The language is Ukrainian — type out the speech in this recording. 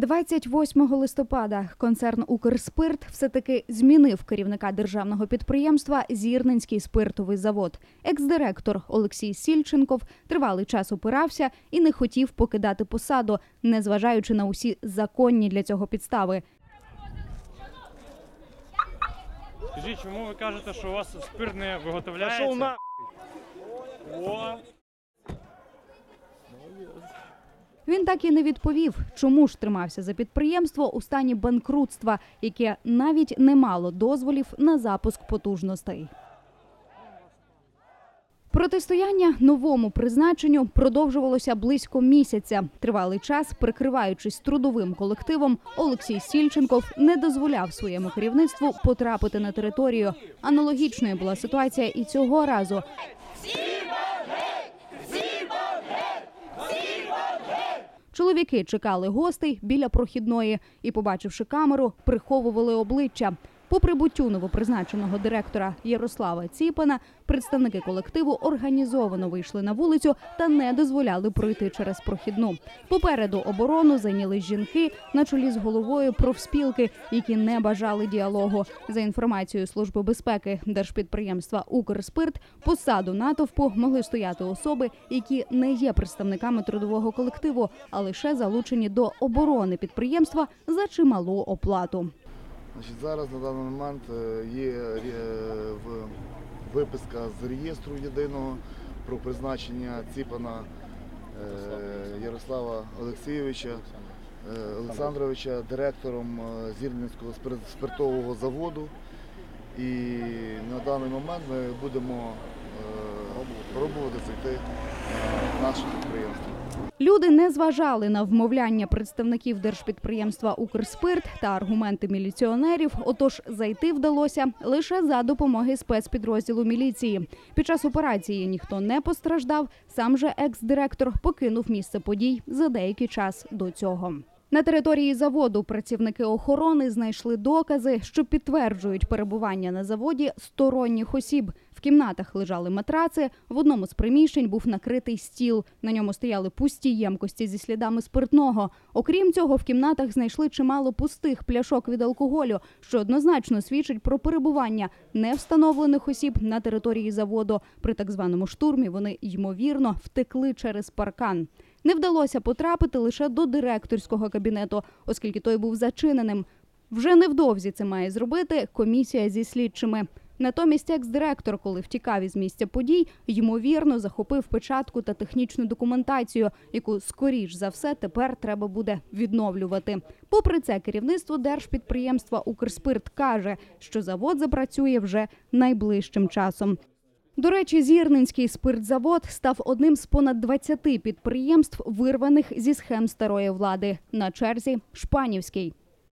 28 листопада концерн Укрспирт все-таки змінив керівника державного підприємства Зірненський спиртовий завод. Екс-директор Олексій Сільченков тривалий час опирався і не хотів покидати посаду, незважаючи на усі законні для цього підстави. Скажіть, чому ви кажете, що у вас спирт не виготовляється? Він так і не відповів, чому ж тримався за підприємство у стані банкрутства, яке навіть не мало дозволів на запуск потужностей. Протистояння новому призначенню продовжувалося близько місяця. Тривалий час, прикриваючись трудовим колективом, Олексій Сільченков не дозволяв своєму керівництву потрапити на територію. Аналогічною була ситуація і цього разу. Чоловіки чекали гостей біля прохідної і, побачивши камеру, приховували обличчя. По прибуттю новопризначеного директора Ярослава Ціпана представники колективу організовано вийшли на вулицю та не дозволяли пройти через прохідну. Попереду оборону зайняли жінки на чолі з головою профспілки, які не бажали діалогу. За інформацією служби безпеки держпідприємства Укрспирт, посаду натовпу могли стояти особи, які не є представниками трудового колективу, а лише залучені до оборони підприємства за чималу оплату. Значить, зараз на даний момент е, є е, виписка з реєстру єдиного про призначення Ціпана е, Ярослава Олексійовича е, Олександровича директором е, Зірненського спиртового заводу. І на даний момент ми будемо е, пробувати зайти на наше підприємство. Люди не зважали на вмовляння представників держпідприємства Укрспирт та аргументи міліціонерів. Отож, зайти вдалося лише за допомоги спецпідрозділу міліції. Під час операції ніхто не постраждав. Сам же екс-директор покинув місце подій за деякий час до цього. На території заводу працівники охорони знайшли докази, що підтверджують перебування на заводі сторонніх осіб. В кімнатах лежали матраци. В одному з приміщень був накритий стіл. На ньому стояли пусті ємкості зі слідами спиртного. Окрім цього, в кімнатах знайшли чимало пустих пляшок від алкоголю, що однозначно свідчить про перебування невстановлених осіб на території заводу. При так званому штурмі вони ймовірно втекли через паркан. Не вдалося потрапити лише до директорського кабінету, оскільки той був зачиненим. Вже невдовзі це має зробити комісія зі слідчими. Натомість екс-директор, коли втікав із місця подій, ймовірно захопив печатку та технічну документацію, яку скоріш за все тепер треба буде відновлювати. Попри це, керівництво держпідприємства Укрспирт каже, що завод запрацює вже найближчим часом. До речі, Зірненський спиртзавод став одним з понад 20 підприємств, вирваних зі схем старої влади. На черзі Шпанівський.